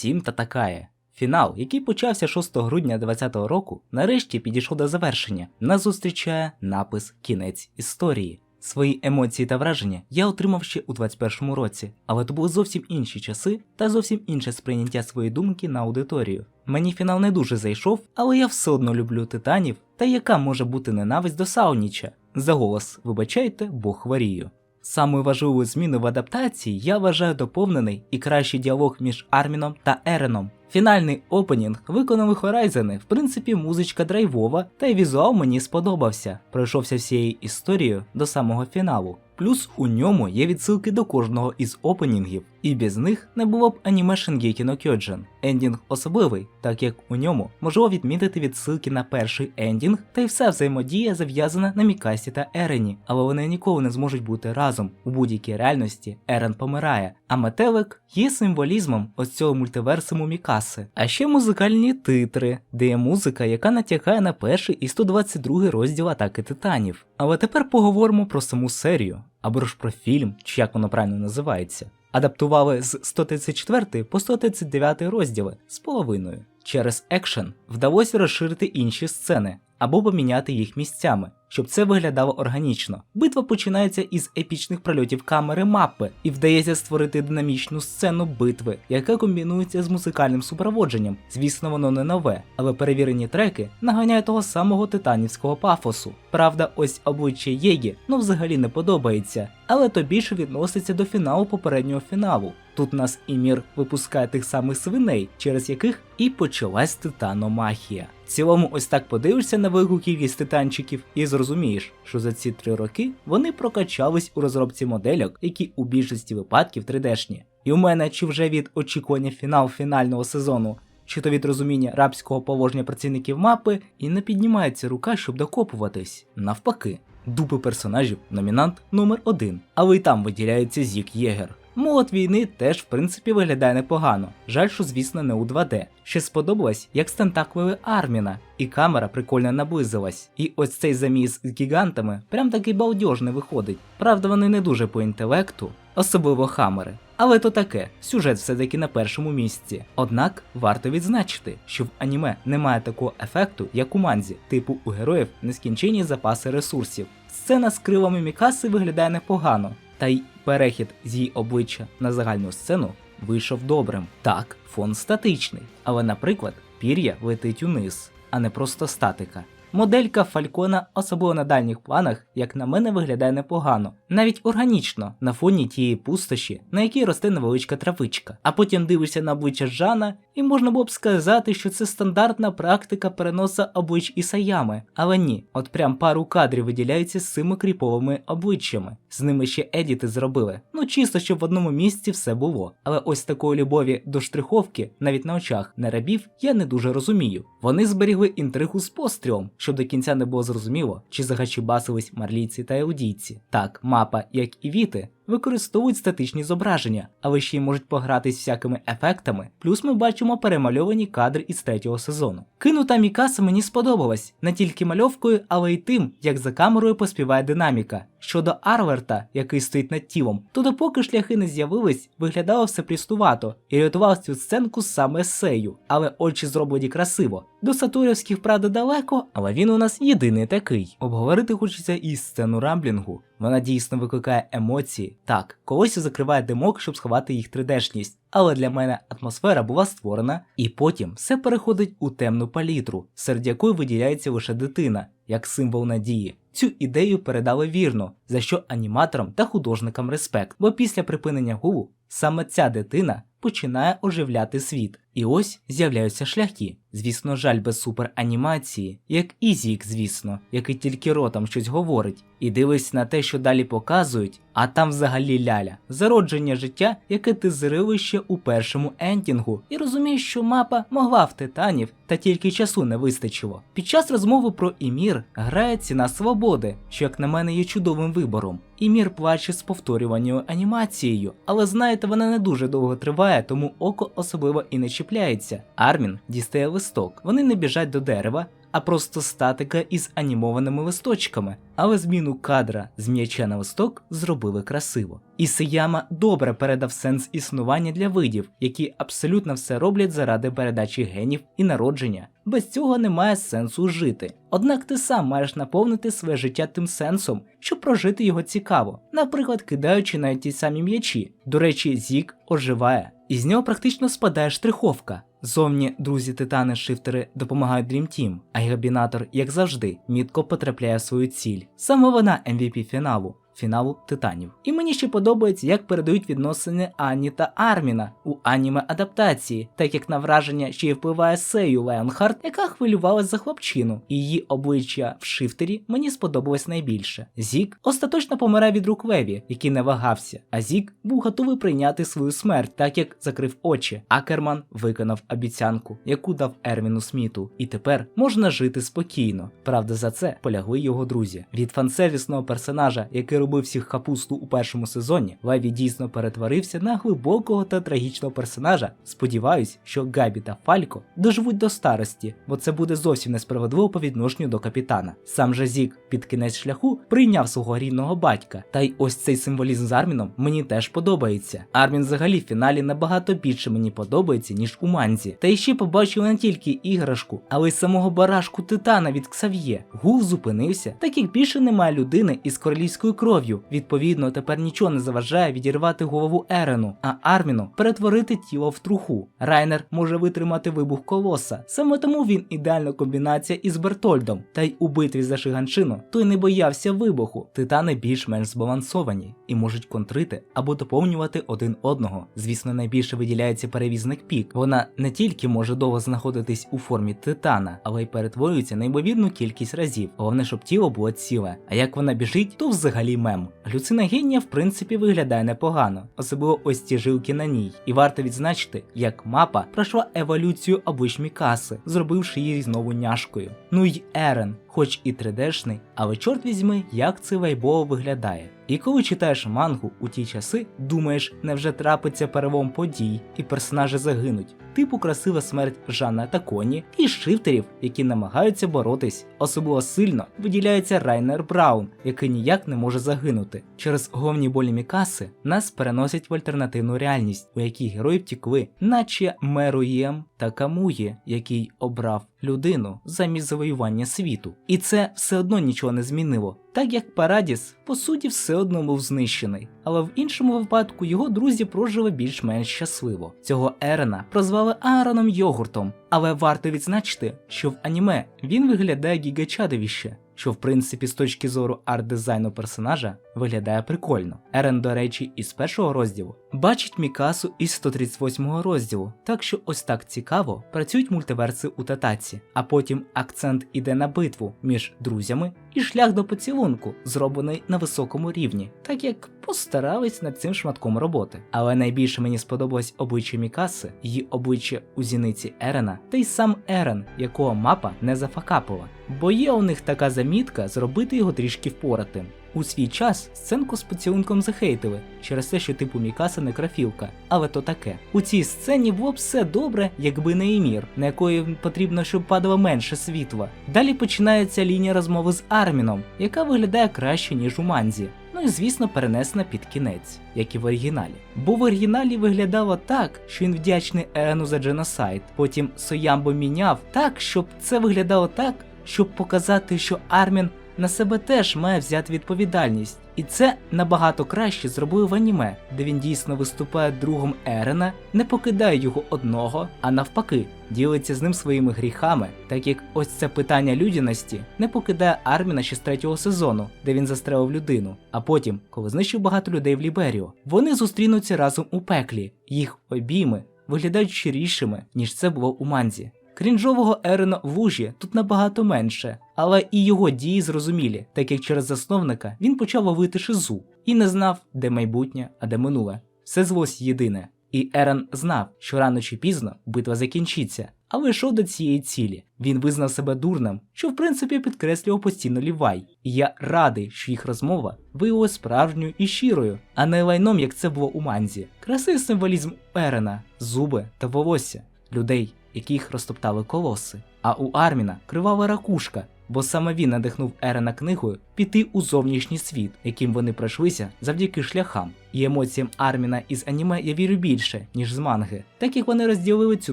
Всім татакає. Фінал, який почався 6 грудня 2020 року, нарешті підійшов до завершення. Нас зустрічає напис Кінець історії. Свої емоції та враження я отримав ще у 21-му році, але то були зовсім інші часи та зовсім інше сприйняття своєї думки на аудиторію. Мені фінал не дуже зайшов, але я все одно люблю титанів, та яка може бути ненависть до Сауніча. За голос, вибачайте, бо хворію. Самою важливою зміною в адаптації я вважаю доповнений і кращий діалог між Арміном та Ереном. Фінальний опенінг виконали Хорайзени, в принципі, музичка драйвова, та й візуал мені сподобався. Пройшовся всією історією до самого фіналу. Плюс у ньому є відсилки до кожного із опенінгів, і без них не було б аніме Shingeki no Kyojin. Ендінг особливий, так як у ньому можливо відмітити відсилки на перший ендінг, та й вся взаємодія зав'язана на Мікасі та Ерені, але вони ніколи не зможуть бути разом. У будь-якій реальності Ерен помирає, а метелик є символізмом ось цього мультиверсуму Мікаси. А ще музикальні титри, де є музика, яка натякає на перший і 122 розділ атаки титанів. Але тепер поговоримо про саму серію, або ж про фільм, чи як воно правильно називається. Адаптували з 134 по 139 розділи з половиною. Через екшен вдалося розширити інші сцени або поміняти їх місцями, щоб це виглядало органічно. Битва починається із епічних прольотів камери мапи, і вдається створити динамічну сцену битви, яка комбінується з музикальним супроводженням. Звісно, воно не нове, але перевірені треки наганяють того самого титанівського пафосу. Правда, ось обличчя Єгі ну взагалі не подобається, але то більше відноситься до фіналу попереднього фіналу. Тут нас і мір випускає тих самих свиней, через яких і почалась титаномахія. Цілому, ось так подивишся на велику кількість титанчиків і зрозумієш, що за ці три роки вони прокачались у розробці модельок, які у більшості випадків 3D-шні. І у мене чи вже від очікування фінал фінального сезону, чи то від розуміння рабського положення працівників мапи, і не піднімається рука, щоб докопуватись. Навпаки, дупи персонажів номінант номер 1 але й там виділяється Зік Єгер. Молот війни теж в принципі виглядає непогано. Жаль, що звісно не у 2D. Ще сподобалось, як стентакливий Арміна, і камера прикольно наблизилась. І ось цей заміс з гігантами прям такий балдежний виходить. Правда, вони не дуже по інтелекту, особливо хамери. Але то таке, сюжет все-таки на першому місці. Однак варто відзначити, що в аніме немає такого ефекту, як у манзі, типу у героїв нескінченні запаси ресурсів. Сцена з крилами Мікаси виглядає непогано, та й перехід з її обличчя на загальну сцену вийшов добрим. Так, фон статичний, але, наприклад, пір'я летить униз, а не просто статика. Моделька Фалькона, особливо на дальніх планах, як на мене, виглядає непогано, навіть органічно на фоні тієї пустоші, на якій росте невеличка травичка. А потім дивишся на обличчя Жана, і можна було б сказати, що це стандартна практика переноса облич Ісаями. Але ні, от прям пару кадрів виділяється з цими кріповими обличчями. З ними ще едіти зробили. Ну чисто, щоб в одному місці все було. Але ось такої любові до штриховки, навіть на очах не рабів, я не дуже розумію. Вони зберігли інтригу з пострілом, щоб до кінця не було зрозуміло, чи загачібасились марлійці та еудійці. Так, мапа, як і віти, використовують статичні зображення, але ще й можуть погратись всякими ефектами. Плюс ми бачимо перемальовані кадри із третього сезону. Кинута Мікаса мені сподобалась не тільки мальовкою, але й тим, як за камерою поспіває динаміка. Щодо Арверта, який стоїть над тілом, то допоки шляхи не з'явились, виглядало все прістувато і рятував цю сценку саме Сею, але очі зроблені красиво. До сатурівських правда далеко, але він у нас єдиний такий. Обговорити хочеться і сцену рамблінгу. Вона дійсно викликає емоції. Так, колись закриває димок, щоб сховати їх 3D-шність. Але для мене атмосфера була створена, і потім все переходить у темну палітру, серед якої виділяється лише дитина, як символ надії. Цю ідею передали вірно, за що аніматорам та художникам респект, бо після припинення гулу саме ця дитина починає оживляти світ. І ось з'являються шляхи. Звісно, жаль без суперанімації, як Ізік, звісно, який тільки ротом щось говорить, і дивись на те, що далі показують, а там взагалі ляля, зародження життя, яке ти зрили ще у першому ентінгу, і розумієш, що мапа могла в титанів, та тільки часу не вистачило. Під час розмови про Імір грає ціна свободи, що, як на мене, є чудовим вибором. Імір плаче з повторюваною анімацією, але знаєте, вона не дуже довго триває, тому око особливо і не чіпляється. Армін дістає листок. Вони не біжать до дерева, а просто статика із анімованими листочками, але зміну кадра з м'яча на листок зробили красиво. Ісияма добре передав сенс існування для видів, які абсолютно все роблять заради передачі генів і народження. Без цього немає сенсу жити. Однак ти сам маєш наповнити своє життя тим сенсом, щоб прожити його цікаво, наприклад, кидаючи навіть ті самі м'ячі. До речі, Зік оживає, і з нього практично спадає штриховка. Зовні друзі титани шифтери допомагають Dream Team, а габінатор, як завжди, мітко потрапляє в свою ціль. Саме вона MVP фіналу. Фіналу титанів. І мені ще подобається, як передають відносини Ані та Арміна у аніме адаптації, так як на враження ще й впливає Сею Леонхард, яка хвилювалась за хлопчину, її обличчя в шифтері мені сподобалось найбільше. Зік остаточно помирає від рук Леві, який не вагався, а Зік був готовий прийняти свою смерть, так як закрив очі. Акерман виконав обіцянку, яку дав Ервіну Сміту, і тепер можна жити спокійно. Правда, за це полягли його друзі. Від фансервісного персонажа, який робив всіх капусту у першому сезоні, Леві дійсно перетворився на глибокого та трагічного персонажа. Сподіваюсь, що Габі та Фалько доживуть до старості, бо це буде зовсім несправедливо по відношенню до капітана. Сам же Зік під кінець шляху прийняв свого рідного батька. Та й ось цей символізм з Арміном мені теж подобається. Армін взагалі в фіналі набагато більше мені подобається, ніж у манзі. Та ще побачив не тільки іграшку, але й самого барашку титана від Ксав'є. Гул зупинився, так як більше немає людини із королівською кров'ю. Відповідно, тепер нічого не заважає відірвати голову Ерену, а Арміну перетворити тіло в труху. Райнер може витримати вибух колоса. Саме тому він ідеальна комбінація із Бертольдом. Та й у битві за Шиганшину той не боявся вибуху. Титани більш-менш збалансовані і можуть контрити або доповнювати один одного. Звісно, найбільше виділяється перевізник пік. Вона не тільки може довго знаходитись у формі титана, але й перетворюється неймовірну кількість разів. Головне, щоб тіло було ціле. А як вона біжить, то взагалі мем. Люцина генія в принципі виглядає непогано, особливо ось ці жилки на ній. І варто відзначити, як мапа пройшла еволюцію облич Мікаси, зробивши її знову няшкою. Ну й Ерен, хоч і 3D-шний, але чорт візьми, як це вайбово виглядає. І коли читаєш мангу у ті часи, думаєш, невже трапиться перелом подій, і персонажі загинуть, типу красива смерть Жанна та Коні і шифтерів, які намагаються боротись. Особливо сильно виділяється Райнер Браун, який ніяк не може загинути. Через головні болі Мікаси нас переносять в альтернативну реальність, у якій герої втікли, наче Меруєм та Камує, який обрав людину замість завоювання світу. І це все одно нічого не змінило. Так як Парадіс, по суті, все одно був знищений, але в іншому випадку його друзі прожили більш-менш щасливо. Цього Ерена прозвали Аароном Йогуртом, але варто відзначити, що в аніме він виглядає гігачадовіще, що в принципі з точки зору арт-дизайну персонажа виглядає прикольно. Ерен, до речі, із першого розділу бачить Мікасу із 138 розділу, так що ось так цікаво працюють мультиверси у татаці, а потім акцент іде на битву між друзями і шлях до поцілунку, зроблений на високому рівні, так як постарались над цим шматком роботи. Але найбільше мені сподобалось обличчя Мікаси, її обличчя у зіниці Ерена, та й сам Ерен, якого мапа не зафакапила. Бо є у них така замітка зробити його трішки впоратим. У свій час сценку з поцілунком захейтили через те, що типу Мікаса некрофілка, але то таке. У цій сцені було б все добре, якби не Емір, на якої потрібно, щоб падало менше світла. Далі починається лінія розмови з Арміном, яка виглядає краще ніж у манзі. Ну і звісно перенесена під кінець, як і в оригіналі. Бо в оригіналі виглядало так, що він вдячний Ерену за дженосайд. Потім Соямбо міняв так, щоб це виглядало так, щоб показати, що Армін на себе теж має взяти відповідальність. І це набагато краще зробили в аніме, де він дійсно виступає другом Ерена, не покидає його одного, а навпаки, ділиться з ним своїми гріхами, так як ось це питання людяності не покидає Арміна ще з третього сезону, де він застрелив людину. А потім, коли знищив багато людей в Ліберіо, вони зустрінуться разом у пеклі. Їх обійми виглядають щирішими, ніж це було у манзі. Крінжового Ерена в лужі тут набагато менше, але і його дії зрозумілі, так як через засновника він почав ловити шизу і не знав, де майбутнє, а де минуле. Все звелось єдине. І Ерен знав, що рано чи пізно битва закінчиться, але йшов до цієї цілі. Він визнав себе дурним, що в принципі підкреслював постійно лівай. І я радий, що їх розмова виявилася справжньою і щирою, а не лайном, як це було у манзі. Красивий символізм Ерена, зуби та волосся. людей, яких розтоптали колоси. А у Арміна кривава ракушка, бо саме він надихнув Ерена книгою піти у зовнішній світ, яким вони пройшлися завдяки шляхам. І емоціям Арміна із аніме я вірю більше, ніж з манги, так як вони розділили цю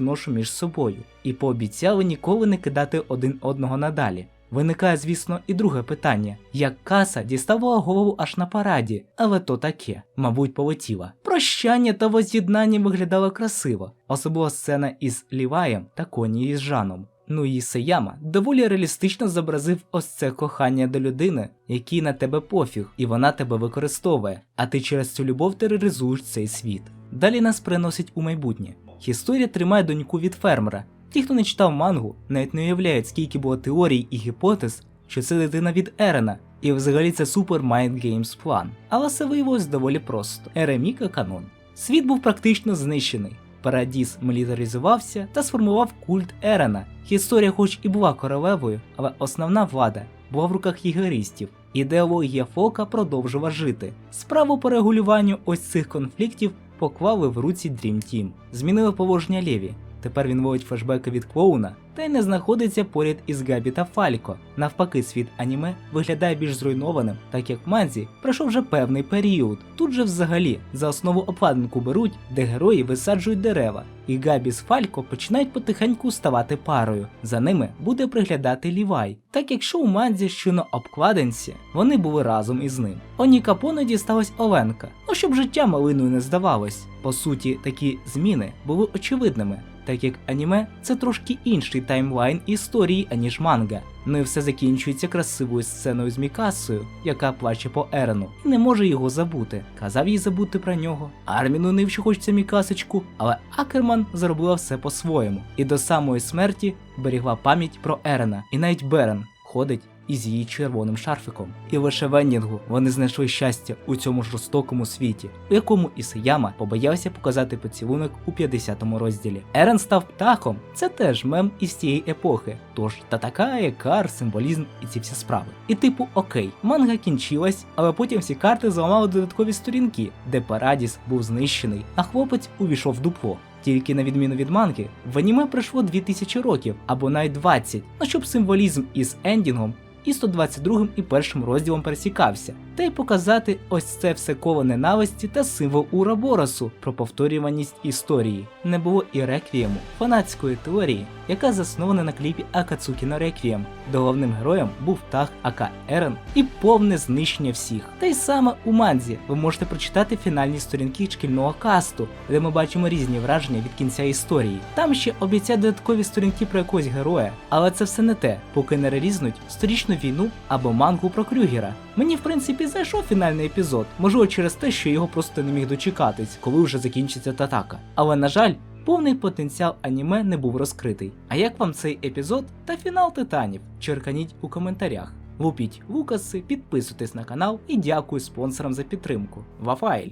ношу між собою і пообіцяли ніколи не кидати один одного надалі. Виникає, звісно, і друге питання: як каса діставала голову аж на параді, але то таке, мабуть, полетіла. Прощання та воз'єднання виглядало красиво, особливо сцена із Ліваєм та коні із Жаном. Ну і Сеяма доволі реалістично зобразив ось це кохання до людини, якій на тебе пофіг, і вона тебе використовує, а ти через цю любов тероризуєш цей світ. Далі нас переносить у майбутнє. Історія тримає доньку від фермера. Ті, хто не читав мангу, навіть не уявляють, скільки було теорій і гіпотез, що це дитина від Ерена, і взагалі це Super Mind Games план. Але все виявилось доволі просто. Ереміка канон. Світ був практично знищений. Парадіс мілітаризувався та сформував культ Ерена. Історія, хоч і була королевою, але основна влада була в руках єгеристів. Ідеологія Фока продовжувала жити. Справу по регулюванню ось цих конфліктів поклали в руці Dream Team. Змінили положення Леві. Тепер він водить флешбеки від клоуна та й не знаходиться поряд із Габі та Фалько. Навпаки, світ аніме виглядає більш зруйнованим, так як в манзі пройшов вже певний період. Тут же взагалі за основу обкладинку беруть, де герої висаджують дерева, і Габі з Фалько починають потихеньку ставати парою. За ними буде приглядати Лівай. Так якщо у манзі що на обкладинці, вони були разом із ним. Оні Капоне дісталась Оленка, ну щоб життя малиною не здавалось. По суті, такі зміни були очевидними так як аніме це трошки інший таймлайн історії, аніж манга. Ну і все закінчується красивою сценою з Мікасою, яка плаче по Ерену, і не може його забути. Казав їй забути про нього. Арміну нив, що хочеться Мікасочку, але Акерман зробила все по-своєму і до самої смерті берегла пам'ять про Ерена, і навіть Берен ходить із її червоним шарфиком. І лише в ендінгу вони знайшли щастя у цьому жорстокому світі, у якому Ісаяма побоявся показати поцілунок у 50-му розділі. Ерен став птахом, це теж мем із цієї епохи. Тож та така кар, символізм і ці всі справи. І типу, окей, манга кінчилась, але потім всі карти зламали додаткові сторінки, де Парадіс був знищений, а хлопець увійшов в дупло. Тільки на відміну від манги, в аніме пройшло 2000 років або навіть 20, ну щоб символізм із ендінгом і 122 і першим розділом пересікався, та й показати ось це все коло ненависті та символ Ураборосу про повторюваність історії. Не було і реквієму, фанатської теорії, яка заснована на кліпі Акацукі на Реквієм, де головним героєм був птах Ака Ерен і повне знищення всіх. Та й саме у манзі ви можете прочитати фінальні сторінки шкільного касту, де ми бачимо різні враження від кінця історії. Там ще обіцяють додаткові сторінки про якогось героя, але це все не те, поки не релізнуть сторічну війну або мангу про Крюгера. Мені в принципі зайшов фінальний епізод, можливо, через те, що його просто не міг дочекатись, коли вже закінчиться татака. Але на жаль, повний потенціал аніме не був розкритий. А як вам цей епізод та фінал титанів? Черканіть у коментарях. Лупіть лукаси, підписуйтесь на канал і дякую спонсорам за підтримку. Вафаель!